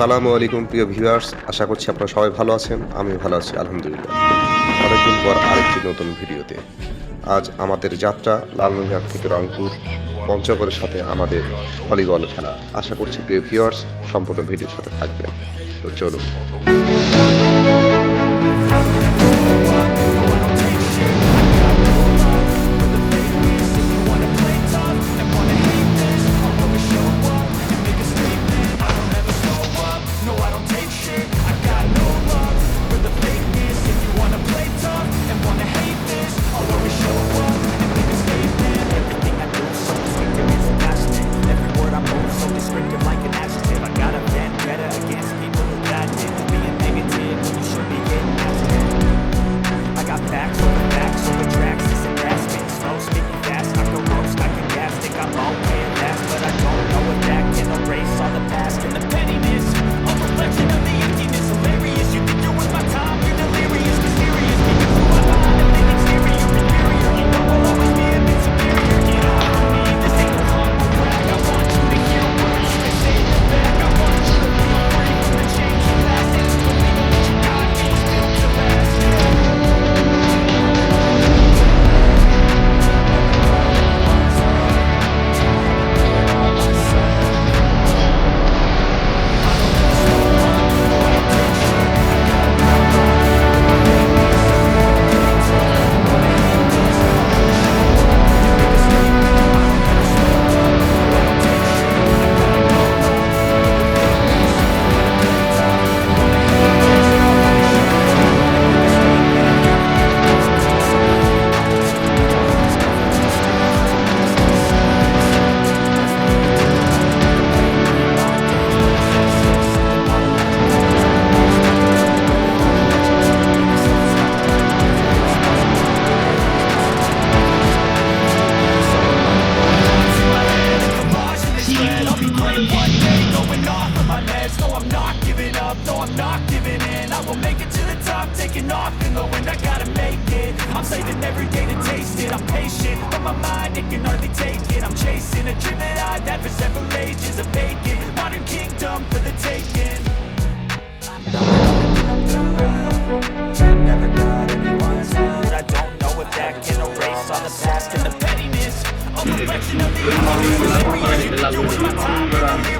আসসালামু আলাইকুম, প্রিয় ভিউয়ার্স। আশা করছি আপনারা সবাই ভালো আছেন আমি ভালো আছি, আলহামদুলিল্লাহ। অনেকদিন পর আরেকটি নতুন ভিডিওতে। আজ আমাদের যাত্রা লালমনিহাট থেকে রংপুর, পঞ্চগড়ের সাথে আমাদের ভলিবল খেলা। আশা করছি, প্রিয় ভিউয়ার্স, সম্পূর্ণ ভিডিওর সাথে থাকবেন। তো চলুন। my meds No, I'm not giving up, no, I'm not giving in. I will make it to the top, taking off in the wind. I gotta make it, I'm saving every day to taste it. I'm patient, but my mind, it can hardly take it. I'm chasing a dream that I've had for several ages A vacant, modern kingdom for the taking. I'm Never got anyone's help I don't know if that can erase all the past And the pettiness, A reflection of the hours Every issue doing my time,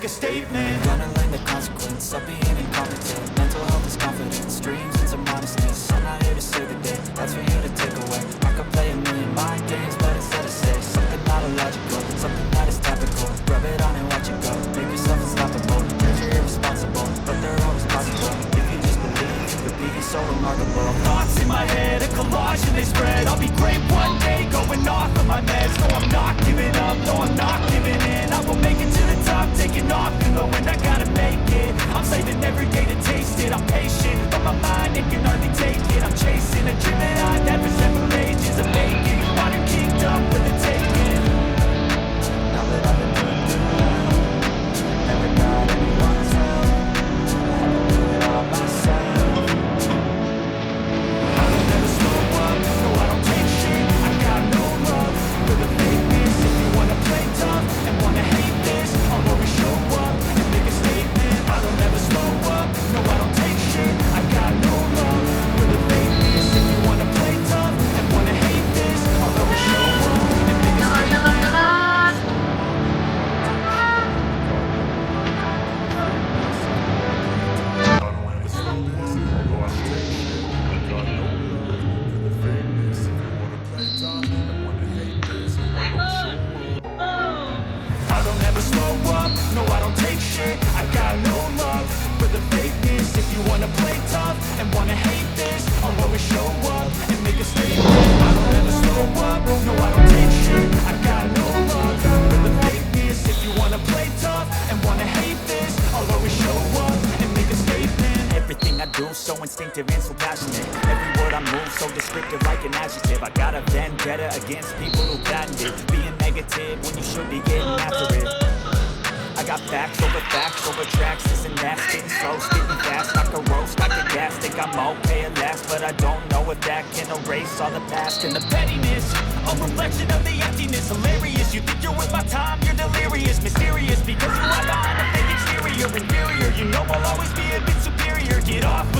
make a statement. Gonna learn the consequence of being instinctive and so passionate. Every word I move so descriptive like an adjective. I got a vendetta against people who patent it. Being negative when you should be getting after it. I got facts over facts over tracks. This and that, getting slow, Getting fast. I can roast, I can gas, think I'm okay at last But I don't know if that can erase all the past And the pettiness, a reflection of the emptiness. Hilarious, you think you're worth my time, you're delirious. Mysterious, because you are behind a fake exterior. Inferior, you know I'll always be a bit superior. Get off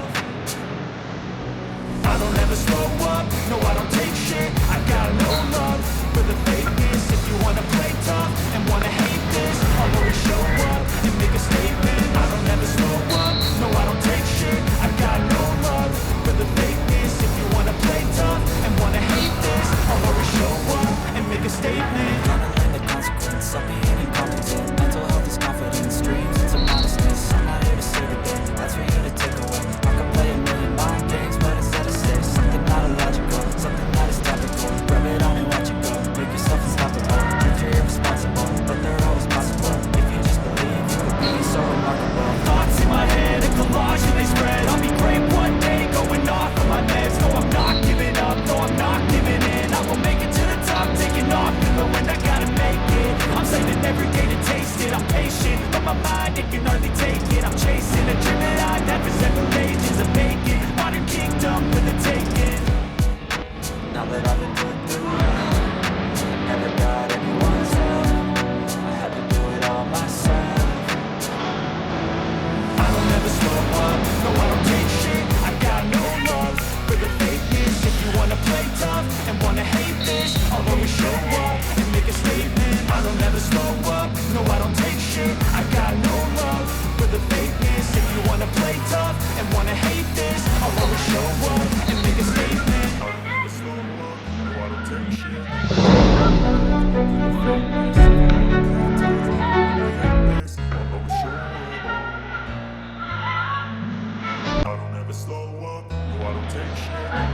That I've been doing, doing. politician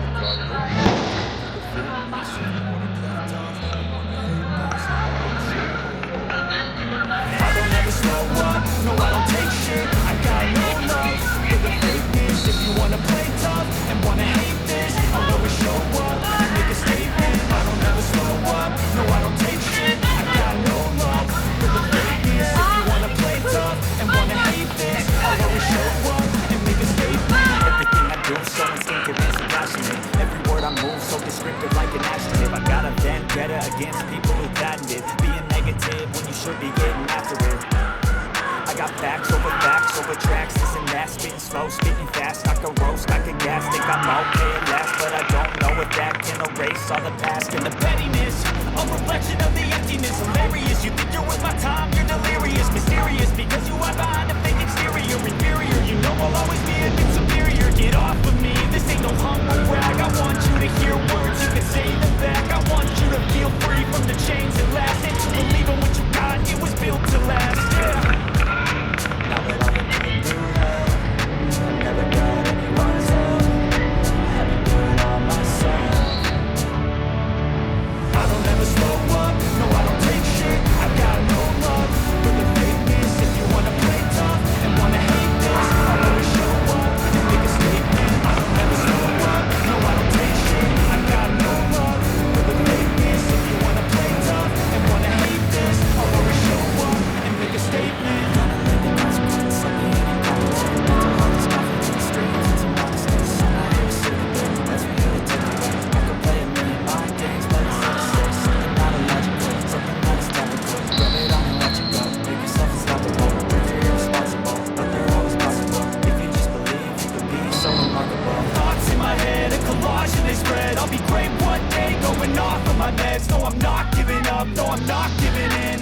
spitting slow, spitting fast. I can roast, I can gas. Think I'm okay at last, but I don't know if that can erase all the past and the pettiness. A reflection of the emptiness, hilarious. You think you're worth my time, you're delirious, mysterious because you are behind.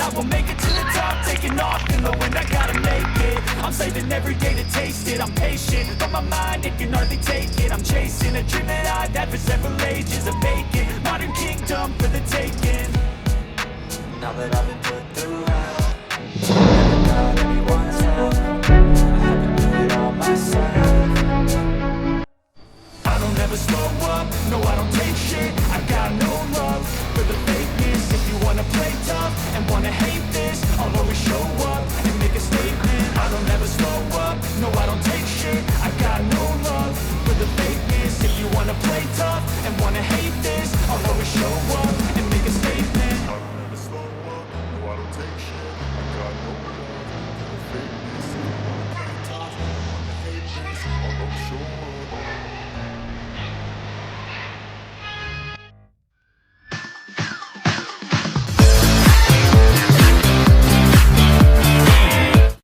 I will make it to the top Taking off in the wind, I gotta make it. I'm saving every day to taste it. I'm patient, but my mind, it can hardly take it. I'm chasing a dream that I've had for several ages A vacant, modern kingdom for the taking. Now that I've been put through hell I never got anyone's help I had to do it all myself